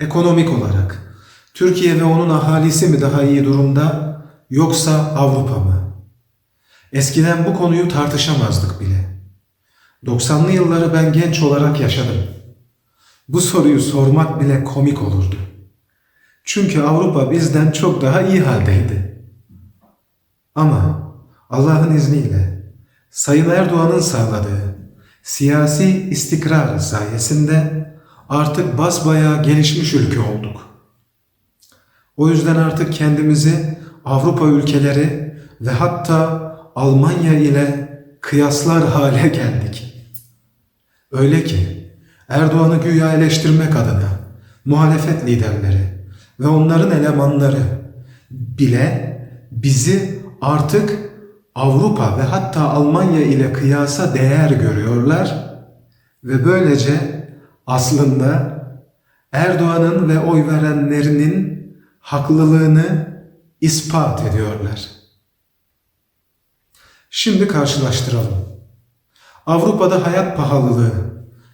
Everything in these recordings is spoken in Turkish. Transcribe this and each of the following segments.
Ekonomik olarak Türkiye ve onun ahalisi mi daha iyi durumda yoksa Avrupa mı? Eskiden bu konuyu tartışamazdık bile. 90'lı yılları ben genç olarak yaşadım. Bu soruyu sormak bile komik olurdu. Çünkü Avrupa bizden çok daha iyi haldeydi. Ama Allah'ın izniyle Sayın Erdoğan'ın sağladığı siyasi istikrar sayesinde artık basbayağı gelişmiş ülke olduk. O yüzden artık kendimizi Avrupa ülkeleri ve hatta Almanya ile kıyaslar hale geldik. Öyle ki Erdoğan'ı güya eleştirmek adına muhalefet liderleri ve onların elemanları bile bizi artık Avrupa ve hatta Almanya ile kıyasa değer görüyorlar ve böylece aslında Erdoğan'ın ve oy verenlerinin haklılığını ispat ediyorlar. Şimdi karşılaştıralım. Avrupa'da hayat pahalılığı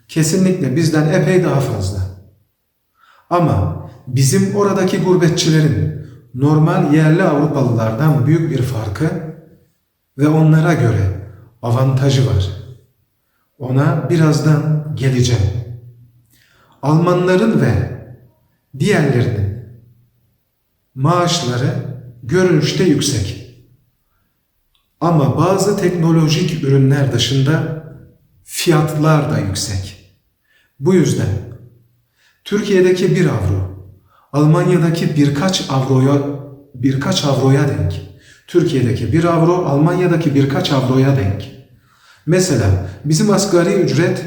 kesinlikle bizden epey daha fazla. Ama bizim oradaki gurbetçilerin normal yerli Avrupalılardan büyük bir farkı ve onlara göre avantajı var. Ona birazdan geleceğim. Almanların ve diğerlerinin maaşları görünüşte yüksek. Ama bazı teknolojik ürünler dışında fiyatlar da yüksek. Bu yüzden Türkiye'deki bir avro, Almanya'daki birkaç avroya birkaç avroya denk. Türkiye'deki bir avro, Almanya'daki birkaç avroya denk. Mesela bizim asgari ücret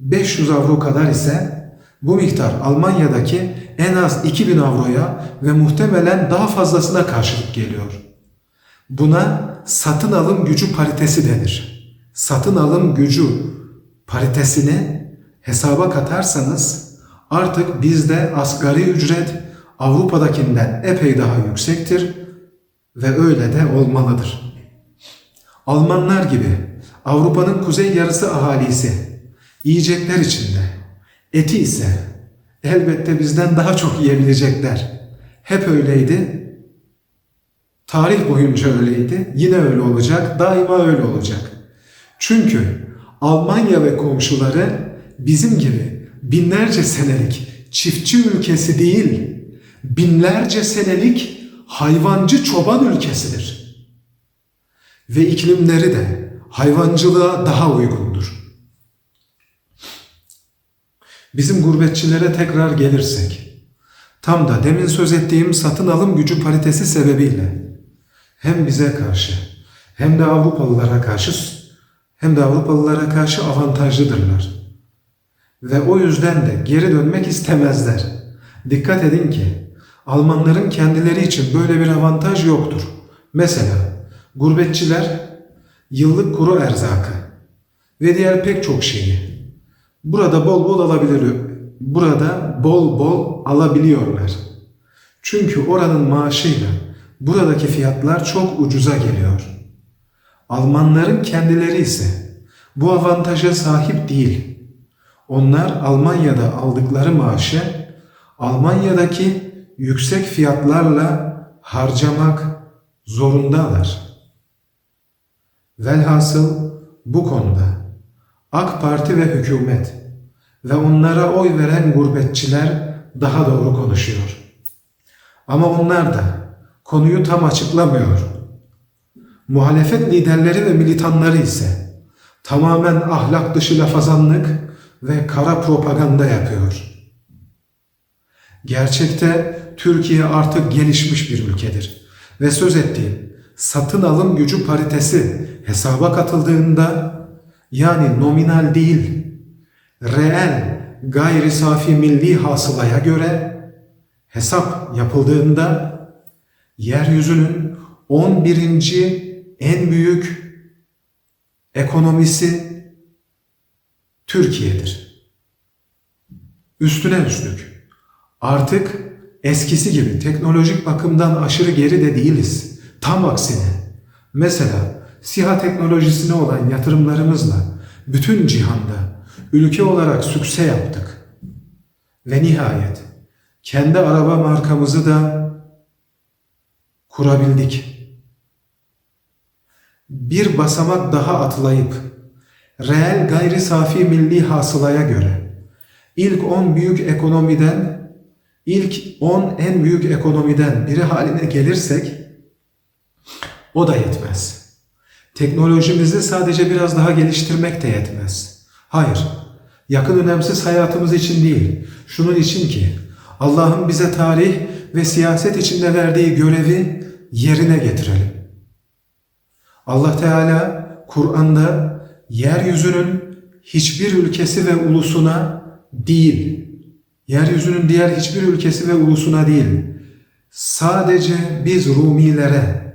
500 avro kadar ise bu miktar Almanya'daki en az 2000 avroya ve muhtemelen daha fazlasına karşılık geliyor. Buna satın alım gücü paritesi denir. Satın alım gücü paritesini hesaba katarsanız artık bizde asgari ücret Avrupa'dakinden epey daha yüksektir ve öyle de olmalıdır. Almanlar gibi Avrupa'nın kuzey yarısı ahalisi yiyecekler içinde, eti ise elbette bizden daha çok yiyebilecekler. Hep öyleydi, tarih boyunca öyleydi, yine öyle olacak, daima öyle olacak. Çünkü Almanya ve komşuları bizim gibi binlerce senelik çiftçi ülkesi değil, binlerce senelik hayvancı çoban ülkesidir. Ve iklimleri de hayvancılığa daha uygundur. Bizim gurbetçilere tekrar gelirsek, tam da demin söz ettiğim satın alım gücü paritesi sebebiyle hem bize karşı hem de Avrupalılara karşı hem de Avrupalılara karşı avantajlıdırlar. Ve o yüzden de geri dönmek istemezler. Dikkat edin ki Almanların kendileri için böyle bir avantaj yoktur. Mesela gurbetçiler yıllık kuru erzakı ve diğer pek çok şeyi burada bol bol alabilir. Burada bol bol alabiliyorlar. Çünkü oranın maaşıyla buradaki fiyatlar çok ucuza geliyor. Almanların kendileri ise bu avantaja sahip değil. Onlar Almanya'da aldıkları maaşı Almanya'daki yüksek fiyatlarla harcamak zorundalar. Velhasıl bu konuda AK Parti ve hükümet ve onlara oy veren gurbetçiler daha doğru konuşuyor. Ama onlar da konuyu tam açıklamıyor. Muhalefet liderleri ve militanları ise tamamen ahlak dışı lafazanlık ve kara propaganda yapıyor. Gerçekte Türkiye artık gelişmiş bir ülkedir ve söz ettiğim satın alım gücü paritesi hesaba katıldığında yani nominal değil, reel gayri safi milli hasılaya göre hesap yapıldığında yeryüzünün 11. en büyük ekonomisi Türkiye'dir. Üstüne üstlük artık eskisi gibi teknolojik bakımdan aşırı geri de değiliz. Tam aksine. Mesela SİHA teknolojisine olan yatırımlarımızla bütün cihanda ülke olarak sükse yaptık. Ve nihayet kendi araba markamızı da kurabildik. Bir basamak daha atlayıp reel gayri safi milli hasılaya göre ilk 10 büyük ekonomiden ilk 10 en büyük ekonomiden biri haline gelirsek o da yetmez. Teknolojimizi sadece biraz daha geliştirmek de yetmez. Hayır, yakın önemsiz hayatımız için değil, şunun için ki Allah'ın bize tarih ve siyaset içinde verdiği görevi yerine getirelim. Allah Teala Kur'an'da yeryüzünün hiçbir ülkesi ve ulusuna değil, yeryüzünün diğer hiçbir ülkesi ve ulusuna değil, sadece biz Rumilere,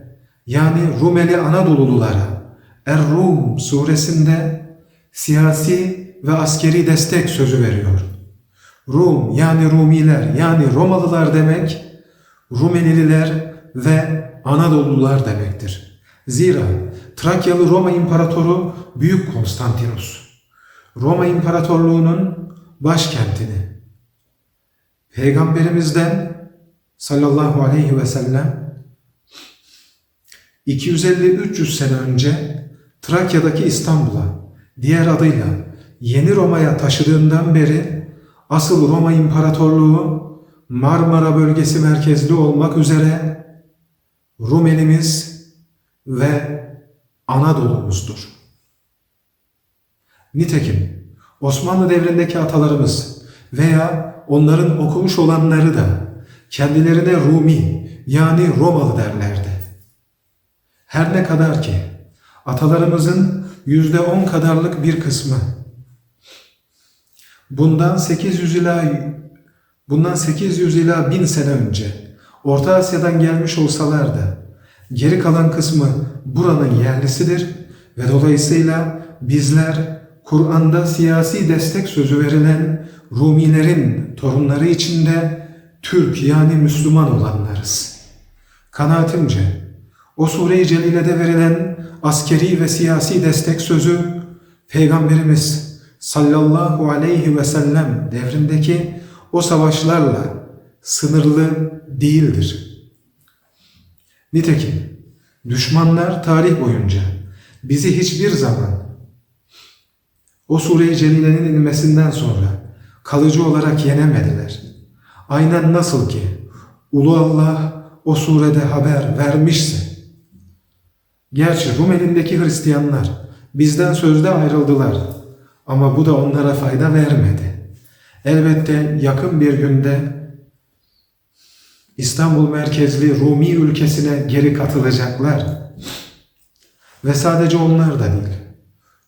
yani Rumeli Anadolululara Er-Rum suresinde siyasi ve askeri destek sözü veriyor. Rum yani Rumiler yani Romalılar demek Rumelililer ve Anadolulular demektir. Zira Trakyalı Roma İmparatoru Büyük Konstantinus Roma İmparatorluğu'nun başkentini Peygamberimizden sallallahu aleyhi ve sellem 250-300 sene önce Trakya'daki İstanbul'a diğer adıyla Yeni Roma'ya taşıdığından beri asıl Roma İmparatorluğu Marmara bölgesi merkezli olmak üzere Rumelimiz ve Anadolu'muzdur. Nitekim Osmanlı devrindeki atalarımız veya onların okumuş olanları da kendilerine Rumi yani Romalı derlerdi. Her ne kadar ki atalarımızın yüzde on kadarlık bir kısmı bundan 800 ila bundan 800 ila 1000 sene önce Orta Asya'dan gelmiş olsalar da geri kalan kısmı buranın yerlisidir ve dolayısıyla bizler Kur'an'da siyasi destek sözü verilen Rumilerin torunları içinde Türk yani Müslüman olanlarız. Kanaatimce o sure-i celilede verilen askeri ve siyasi destek sözü Peygamberimiz sallallahu aleyhi ve sellem devrindeki o savaşlarla sınırlı değildir. Nitekim düşmanlar tarih boyunca bizi hiçbir zaman o sure-i celilenin inmesinden sonra kalıcı olarak yenemediler. Aynen nasıl ki Ulu Allah o surede haber vermişse Gerçi Rumeli'ndeki Hristiyanlar bizden sözde ayrıldılar ama bu da onlara fayda vermedi. Elbette yakın bir günde İstanbul merkezli Rumi ülkesine geri katılacaklar. Ve sadece onlar da değil.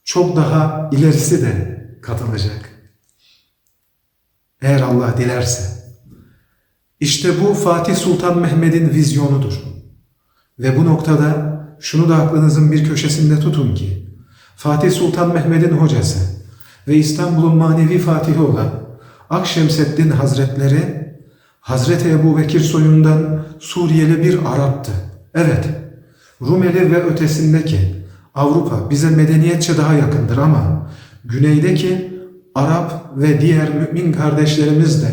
Çok daha ilerisi de katılacak. Eğer Allah dilerse. İşte bu Fatih Sultan Mehmet'in vizyonudur. Ve bu noktada şunu da aklınızın bir köşesinde tutun ki Fatih Sultan Mehmet'in hocası ve İstanbul'un manevi fatihi olan Akşemseddin Hazretleri Hazreti Ebu Bekir soyundan Suriyeli bir Arap'tı. Evet, Rumeli ve ötesindeki Avrupa bize medeniyetçe daha yakındır ama güneydeki Arap ve diğer mümin kardeşlerimiz de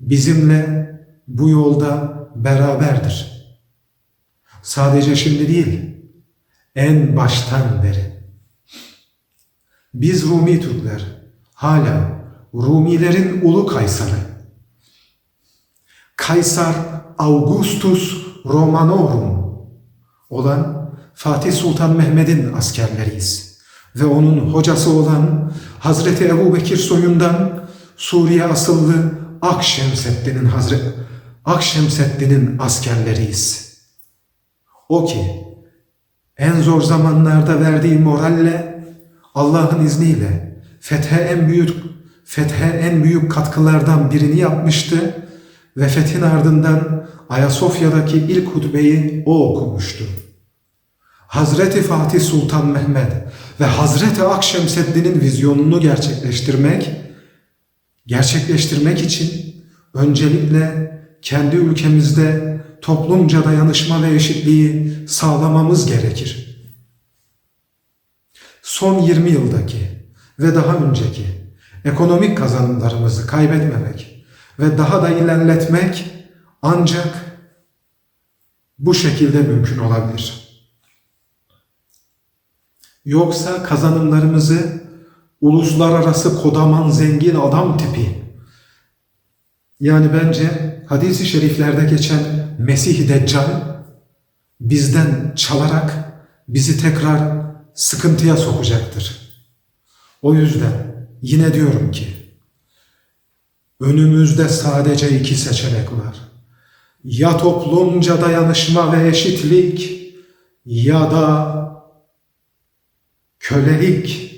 bizimle bu yolda beraberdir. Sadece şimdi değil, en baştan beri. Biz Rumi Türkler hala Rumilerin ulu Kaysarı, Kaysar Augustus Romanorum olan Fatih Sultan Mehmet'in askerleriyiz. Ve onun hocası olan Hazreti Ebu Bekir soyundan Suriye asıllı Akşemseddin'in Hazreti Akşemseddin'in askerleriyiz. O ki en zor zamanlarda verdiği moralle Allah'ın izniyle fethe en büyük fethe en büyük katkılardan birini yapmıştı ve fethin ardından Ayasofya'daki ilk hutbeyi o okumuştu. Hazreti Fatih Sultan Mehmet ve Hazreti Akşemseddin'in vizyonunu gerçekleştirmek, gerçekleştirmek için öncelikle kendi ülkemizde toplumca dayanışma ve eşitliği sağlamamız gerekir. Son 20 yıldaki ve daha önceki ekonomik kazanımlarımızı kaybetmemek ve daha da ilerletmek ancak bu şekilde mümkün olabilir. Yoksa kazanımlarımızı uluslararası kodaman zengin adam tipi yani bence hadisi şeriflerde geçen Mesih Deccal bizden çalarak bizi tekrar sıkıntıya sokacaktır. O yüzden yine diyorum ki önümüzde sadece iki seçenek var. Ya toplumca dayanışma ve eşitlik ya da kölelik.